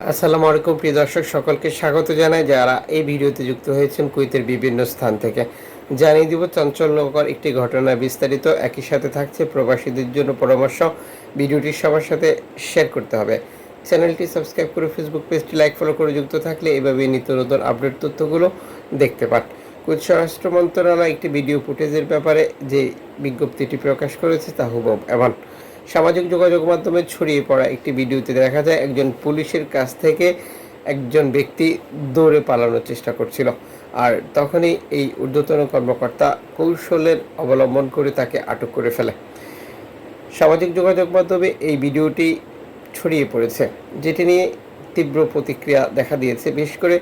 আসসালামু আলাইকুম, প্রিয় দর্শক, সকলকে স্বাগত জানাই। যারা এই ভিডিওতে যুক্ত হয়েছেন কুইতের বিভিন্ন স্থান থেকে, জানিয়ে দিব চঞ্চলকর একটি ঘটনা বিস্তারিত। একই সাথে থাকছে প্রবাসীদের জন্য পরামর্শ। ভিডিওটি সবার সাথে শেয়ার করতে হবে। চ্যানেলটি সাবস্ক্রাইব করে ফেসবুক পেজটি লাইক, ফলো করে যুক্ত থাকলে এভাবে নিত্য নতুন আপডেট তথ্যগুলো দেখতে পান। কুইত স্বরাষ্ট্র মন্ত্রণালয় একটি ভিডিও ফুটেজের ব্যাপারে যে বিজ্ঞপ্তিটি প্রকাশ করেছে তা হুবব এমন। সামাজিক যোগাযোগ মাধ্যমে ছড়িয়ে পড়া একটি ভিডিওতে দেখা যায় একজন পুলিশের কাছ থেকে একজন ব্যক্তি দৌড়ে পালানোর চেষ্টা করছিল। আর তখনই এই ঊর্ধ্বতন কর্মকর্তা কৌশলের অবলম্বন করে তাকে আটক করে ফেলে। সামাজিক যোগাযোগ মাধ্যমে এই ভিডিওটি ছড়িয়ে পড়েছে, যেটি নিয়ে তীব্র প্রতিক্রিয়া দেখা দিয়েছে। বিশেষ করে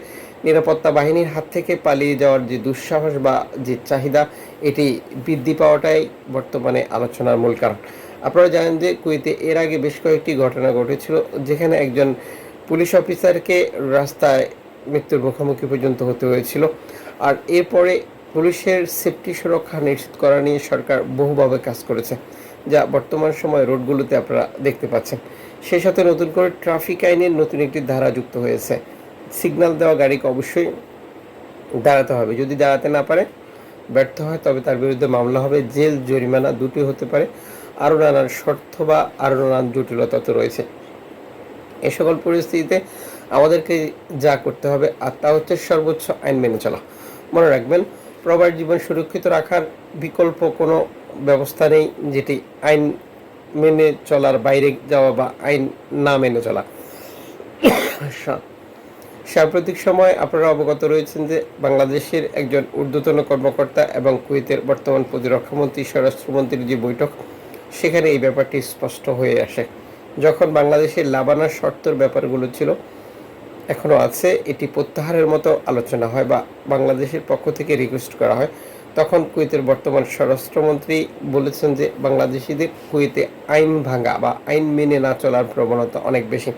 নিরাপত্তা বাহিনীর হাত থেকে পালিয়ে যাওয়ার যে দুঃসাহস বা যে চাহিদা, এটি বৃদ্ধি পাওয়াটাই বর্তমানে আলোচনার মূল কারণ। আপনারা জানেন যে কুয়েতে এর আগে বেশ কয়েকটি ঘটনা ঘটেছিল, যেখানে একজন পুলিশ অফিসারকে রাস্তায় মৃত্যুর মুখোমুখি পর্যন্ত হতে হয়েছিল। আর এরপরে পুলিশের সেফটি সুরক্ষা নিশ্চিত করা নিয়ে সরকার বহুভাবে কাজ করেছে, যা বর্তমান সময় রোডগুলোতে আপনারা দেখতে পাচ্ছেন। সেই সাথে নতুন করে ট্রাফিক আইনের নতুন একটি ধারা যুক্ত হয়েছে। সিগন্যাল দেওয়া গাড়িকে অবশ্যই দাঁড়াতে হবে। যদি দাঁড়াতে না পারে, ব্যর্থ হয়, তবে তার বিরুদ্ধে মামলা হবে। জেল, জরিমানা দুটি হতে পারে। আরও নানান শর্ত বা আরও নানান জটিলতা তো রয়েছে। এ সকল পরিস্থিতিতে আমাদেরকে যা করতে হবে, আর তা হচ্ছে সর্বোচ্চ আইন মেনে চলা। মনে রাখবেন, প্রবাস জীবন সুরক্ষিত রাখার বিকল্প কোনো ব্যবস্থা নেই, যেটি আইন মেনে চলার বাইরে যাওয়া বা আইন না মেনে চলা। সাম্প্রতিক সময় আপনারা অবগত রয়েছেন যে বাংলাদেশের একজন ঊর্ধ্বতন কর্মকর্তা এবং কুয়েতের বর্তমান প্রতিরক্ষামন্ত্রী, স্বরাষ্ট্রমন্ত্রীর যে বৈঠক, সেখানে এই ব্যাপারটি স্পষ্ট হয়ে আসে। যখন বাংলাদেশের লাবানার শর্তর ব্যাপারগুলো ছিল এখনও আছে, এটি প্রত্যাহারের মতো আলোচনা হয় বা বাংলাদেশের পক্ষ থেকে রিকোয়েস্ট করা হয়, তখন কুয়েতের বর্তমান স্বরাষ্ট্রমন্ত্রী বলেছেন যে বাংলাদেশিদের কুয়েতে আইন ভাঙা বা আইন মেনে না চলার প্রবণতা অনেক বেশি।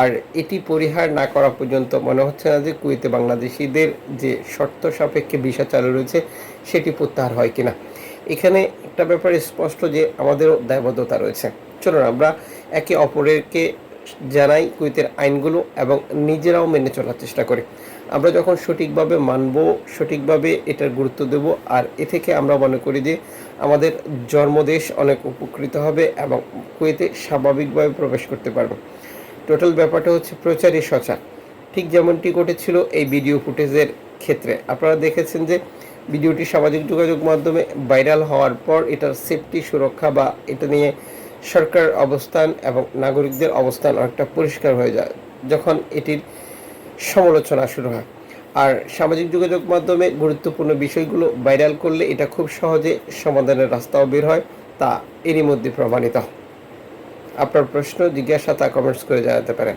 আর এটি পরিহার না করা পর্যন্ত মনে হচ্ছে না যে কুয়েতে বাংলাদেশিদের যে শর্ত সাপেক্ষে ভিসা চালু রয়েছে, সেটি প্রত্যাহার হয় কিনা। এখানে একটা ব্যাপারে স্পষ্ট যে আমাদেরও দায়বদ্ধতা রয়েছে। চলুন আমরা একে অপরেরকে জানাই কুয়েতের আইনগুলো এবং নিজেরাও মেনে চলার চেষ্টা করি। আমরা যখন সঠিকভাবে মানব, সঠিকভাবে এটার গুরুত্ব দেব আর এ থেকে আমরা মনে করি যে আমাদের জন্মদেশ অনেক উপকৃত হবে এবং কুয়েতে স্বাভাবিকভাবে প্রবেশ করতে পারবে। টোটাল ব্যাপারটা হচ্ছে প্রচারই সচার ঠিক যেমনটি ঘটেছিল এই ভিডিও ফুটেজের ক্ষেত্রে। আপনারা দেখেছেন যে ভিডিওটি সামাজিক যোগাযোগ মাধ্যমে ভাইরাল হওয়ার পর এটার সেফটি সুরক্ষা বা এটা নিয়ে সরকার অবস্থান এবং নাগরিকদের অবস্থান অনেকটা পরিষ্কার হয়ে যায় যখন এটির সমালোচনা শুরু হয়। আর সামাজিক যোগাযোগ মাধ্যমে গুরুত্বপূর্ণ বিষয়গুলো ভাইরাল করলে এটা খুব সহজে সমাধানের রাস্তাও বের হয়, তা এরই মধ্যে প্রমাণিত আপনার প্রশ্ন জিজ্ঞাসা তা কমেন্টস করে জানাতে পারেন।